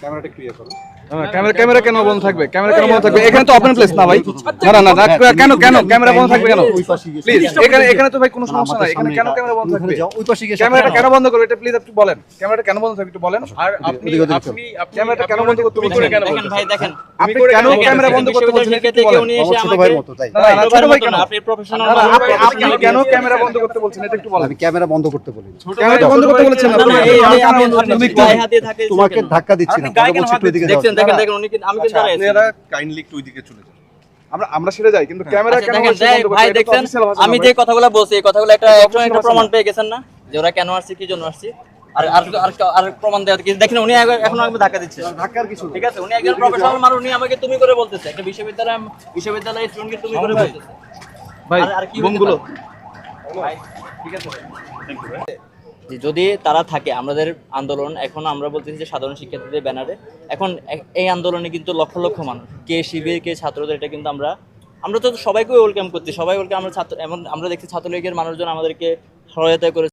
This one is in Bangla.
ক্যামেরাটা ক্লিয়ার করো। ক্যামেরা ক্যামেরা কেন বন্ধ থাকবে? ক্যামেরা কেন বন্ধ থাকবে? এখানে তো ওপেন প্লেস না ভাই। না না না না, কেন কেন? ক্যামেরা বন্ধ থাকবে কেন? প্লিজ এখানে এখানে তো ভাই কোনো সমস্যা নাই। এখানে কেন ক্যামেরা বন্ধ থাকবে? ওই পাশে গিয়ে ক্যামেরাটা কেন বন্ধ করবে এটা প্লিজ একটু বলেন। ক্যামেরাটা কেন বন্ধ থাকবে একটু বলেন। আর আপনি ওদিকে আপনি আপনি ক্যামেরাটা কেন বন্ধ করতে কেন ভাই দেখেন। আপনি কেন কেন ক্যামেরা বন্ধ করতে বলছেন? বিশ্ববিদ্যালয় একটু থেকে বলেন উনি আমার এসে ছোট ভাইয়ের মতো তাই। না, না, না, ছোট ভাই কেন? আপনি প্রফেশনাল না, না, আপনি আপনি কেন ক্যামেরা বন্ধ করতে বলছেন? এটা একটু বলেন। আমি ক্যামেরা বন্ধ করতে বন্ধ করতে বলেছেন আপনি তোমাকে ধাক্কা দিচ্ছি না বলছি একটু এদিকে যাও। দেখেন দেখেন উনি আমি কিন্তু আপনারা কাইন্ডলি একটু ওইদিকে চলে যান। আমরা আমরা সেটা যাই কিন্তু ক্যামেরা আচ্ছা, কেন? ভাই আমি যে কথাগুলো বলছি এই কথাগুলো একটা একটা প্রমাণ পেয়ে গেছেন না যে ওরা কেন আসছে কি জন্য আসছে? আর আর আর আর প্রমাণ দেওয়া কি দেখেন উনি আগে- আমাকে ধাক্কা দিচ্ছে। ধাক্কার কিছু ঠিক আছে উনি একজন প্রফেশনাল মানুষ উনি আমাকে তুমি করে বলতেছে। একটা বিশ্ববিদ্যালয় বিশ্ববিদ্যালয়ের স্টুডেন্টকে তুমি করে বলতেছে। ভাই আর- আর কি বোনগুলো ভাই, ঠিক আছে যে যদি তারা থাকে আমাদের আন্দোলন এখন আমরা বলতেছি যে সাধারণ শিক্ষার্থীদের ব্যানারে এখন এই আন্দোলনে কিন্তু লক্ষ লক্ষ মানুষ কে শিবির কে ছাত্রদের এটা কিন্তু আমরা আমরা তো সবাইকে ওয়েলকাম করছি সবাই ওয়েলকাম আমরা ছাত্র এমন আমরা দেখছি ছাত্রলীগের মানুষজন আমাদেরকে সহায়তা করে